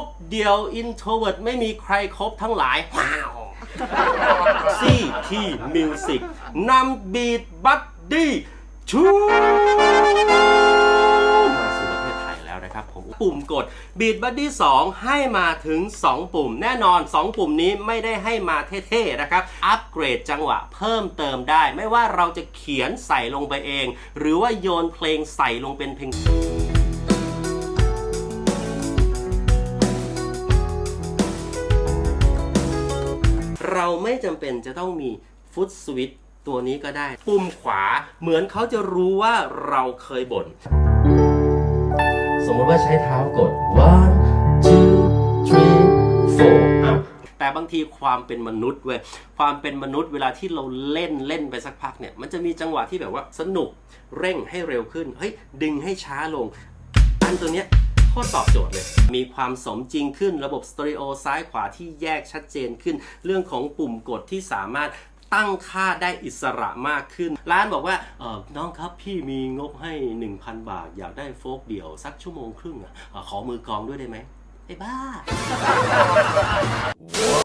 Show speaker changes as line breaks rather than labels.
กเดียว introvert ไม่มีใครครบทั้งหลายว้าว ซีที่มิวสิกนำบีดบัดดี้ชูมาสู่ประเทศไทยแล้วนะครับผมปุ่มกด Beat Buddy 2ให้มาถึง 2 ปุ่ม แน่นอน 2 ปุ่มนี้ไม่ได้ให้มาเท่ๆนะครับ อัปเกรดจังหวะเพิ่มเติมได้ ไม่ว่าเราจะเขียนใส่ลงไปเอง หรือว่าโยนเพลงใส่ลงเป็นเพลง เราไม่จำเป็นจะต้องมีฟุตสวิตตัวนี้ก็ได้ ปุ่มขวาเหมือนเขาจะรู้ว่าเราเคยบ่น สมมติว่าใช้เท้ากด one two three four แต่บางทีความเป็นมนุษย์เว้ยความเป็นมนุษย์เวลาที่เราเล่นเล่นไปสักพักเนี่ย มันจะมีจังหวะที่แบบว่าสนุกเร่งให้เร็วขึ้น เฮ้ย ดึงให้ช้าลง อันตัวเนี้ย โคตรตอบโจทย์เลย มีความสมจริงขึ้นระบบสเตอริโอซ้ายขวาที่แยกชัดเจนขึ้น เรื่องของปุ่มกดที่สามารถตั้งค่าได้อิสระมากขึ้น ร้านบอกว่าเออน้องครับพี่มีงบให้ 1,000 บาท อยากได้โฟกเดี่ยวสักชั่วโมงครึ่งอะขอมือกองด้วยได้ไหมไอ้บ้า